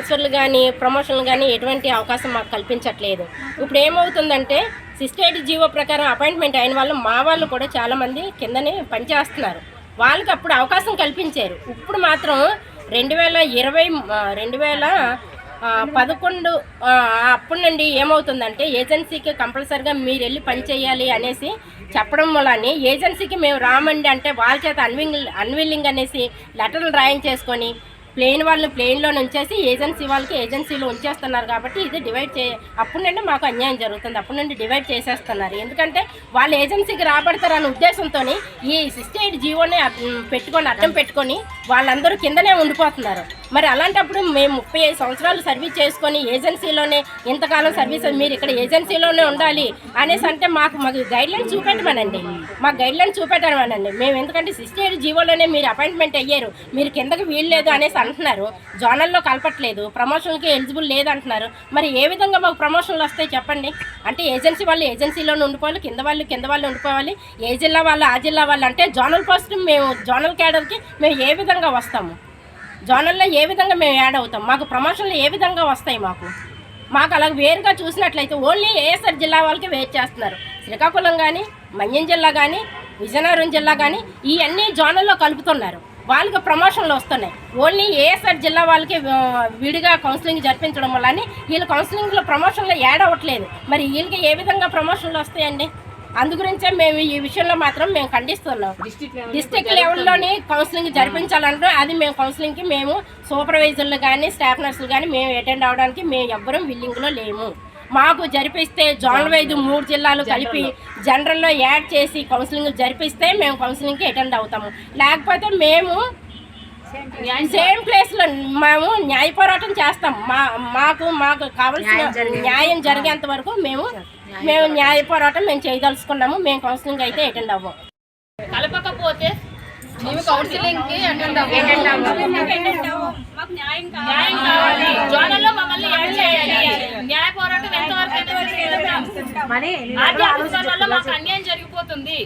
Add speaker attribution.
Speaker 1: ట్రాన్స్ఫర్లు కానీ ప్రమోషన్లు కానీ ఎటువంటి అవకాశం మాకు కల్పించట్లేదు. ఇప్పుడు ఏమవుతుందంటే సిస్టేట్ జీవో ప్రకారం అపాయింట్మెంట్ అయిన వాళ్ళు మా వాళ్ళు కూడా చాలామంది కిందనే పనిచేస్తున్నారు వాళ్ళకి అప్పుడు అవకాశం కల్పించారు. ఇప్పుడు మాత్రం రెండు వేల ఇరవై రెండు వేల పదకొండు అప్పటి నుండి ఏమవుతుందంటే ఏజెన్సీకి కంపల్సరిగా మీరు వెళ్ళి పని చేయాలి అనేసి చెప్పడం వలన ఏజెన్సీకి మేము రామండి అంటే వాళ్ళ చేత అన్వింగ్ అన్విల్లింగ్ అనేసి లెటర్లు రాయించేసుకొని ప్లేన్ వాళ్ళు ప్లేన్లో ఉంచేసి ఏజెన్సీ వాళ్ళకి ఏజెన్సీలో ఉంచేస్తున్నారు కాబట్టి ఇది డివైడ్ చే అప్పటి నుండి మాకు అన్యాయం జరుగుతుంది. అప్పటి నుండి డివైడ్ చేసేస్తున్నారు. ఎందుకంటే వాళ్ళు ఏజెన్సీకి రాబడతారనే ఉద్దేశంతో ఈ సిస్టేట్ జీవోని అడ్- పెట్టుకొని అడ్డం పెట్టుకొని వాళ్ళందరూ కిందనే ఉండిపోతున్నారు. మరి అలాంటప్పుడు మేము ముప్పై ఐదు సంవత్సరాలు సర్వీస్ చేసుకొని ఏజెన్సీలోనే ఇంతకాలం సర్వీస్ మీరు ఇక్కడ ఏజెన్సీలోనే ఉండాలి అనేసి అంటే మాకు మాకు గైడ్లైన్ చూపెట్టమనండి. మాకు గైడ్లైన్ చూపెట్టమనండి. మేము ఎందుకంటే సిక్స్టీ ఎయిట్ జీవోలోనే మీరు అపాయింట్మెంట్ అయ్యారు. మీరు కిందకి వీల్లేదు అనేసి అంటున్నారు. జోనల్లో కలపట్లేదు. ప్రమోషన్కి ఎలిజిబుల్ లేదంటున్నారు. మరి ఏ విధంగా మాకు ప్రమోషన్లు వస్తాయి చెప్పండి? అంటే ఏజెన్సీ వాళ్ళు ఏజెన్సీలోనే ఉండిపోవాలి. కింద వాళ్ళు కింద వాళ్ళు ఉండిపోవాలి. ఏ జిల్లా వాళ్ళు ఆ జిల్లా వాళ్ళు అంటే జోనల్ పోస్ట్ మేము జోనల్ క్యాడర్కి మేము ఏ విధంగా వస్తాము? జోనల్లో ఏ విధంగా మేము యాడ్ అవుతాం? మాకు ప్రమోషన్లు ఏ విధంగా వస్తాయి మాకు? మాకు అలా వేరుగా చూసినట్లయితే ఓన్లీ ఏఎస్ఆర్ జిల్లా వాళ్ళకి వెయిట్ చేస్తున్నారు. శ్రీకాకుళం కానీ మన్యం జిల్లా కానీ విజయనగరం జిల్లా కానీ ఇవన్నీ జోనల్లో కలుపుతున్నారు. వాళ్ళకి ప్రమోషన్లు వస్తున్నాయి. ఓన్లీ ఏఎస్ఆర్ జిల్లా వాళ్ళకి విడిగా కౌన్సిలింగ్ జరిపించడం వల్ల వీళ్ళ కౌన్సిలింగ్లో ప్రమోషన్లు యాడ్ అవ్వట్లేదు. మరి వీళ్ళకి ఏ విధంగా ప్రమోషన్లు వస్తాయండి? అందు గురించే మేము ఈ విషయంలో మాత్రం మేము ఖండిస్తున్నాం. డిస్టిక్ లెవెల్లోని కౌన్సిలింగ్ జరిపించాలంటే అది మేము కౌన్సిలింగ్కి మేము సూపర్వైజర్లు కానీ స్టాఫ్ నర్సులు కానీ మేము అటెండ్ అవడానికి మేము ఎవ్వరం విల్లింగ్లో లేము. మాకు జరిపిస్తే జోనల్ వైద్య మూడు జిల్లాలు కలిపి జనరల్లో యాడ్ చేసి కౌన్సిలింగ్ జరిపిస్తే మేము కౌన్సిలింగ్కి అటెండ్ అవుతాము. లేకపోతే మేము సేమ్ ప్లేస్లో మేము న్యాయ పోరాటం చేస్తాం. మా మాకు మాకు కావాల్సిన న్యాయం జరిగేంత వరకు మేము మేము న్యాయ పోరాటం మేము చేయదలుచుకున్నాము. మేము కౌన్సిలింగ్ అయితే అటెండ్ అవ్వం.
Speaker 2: కలపకపోతే మేము కౌన్సిలింగ్కి అటెండ్ న్యాయం కావాలి. జోనల్లో మమ్మల్ని యాడ్ చేయాలి న్యాయ పోరాటం ఎంతవరకు అయితే మేము చేద్దాం.
Speaker 3: మరి
Speaker 2: ఆర్టీ ఆఫీసర్లలో మాకు అన్యాయం జరిగిపోతుంది.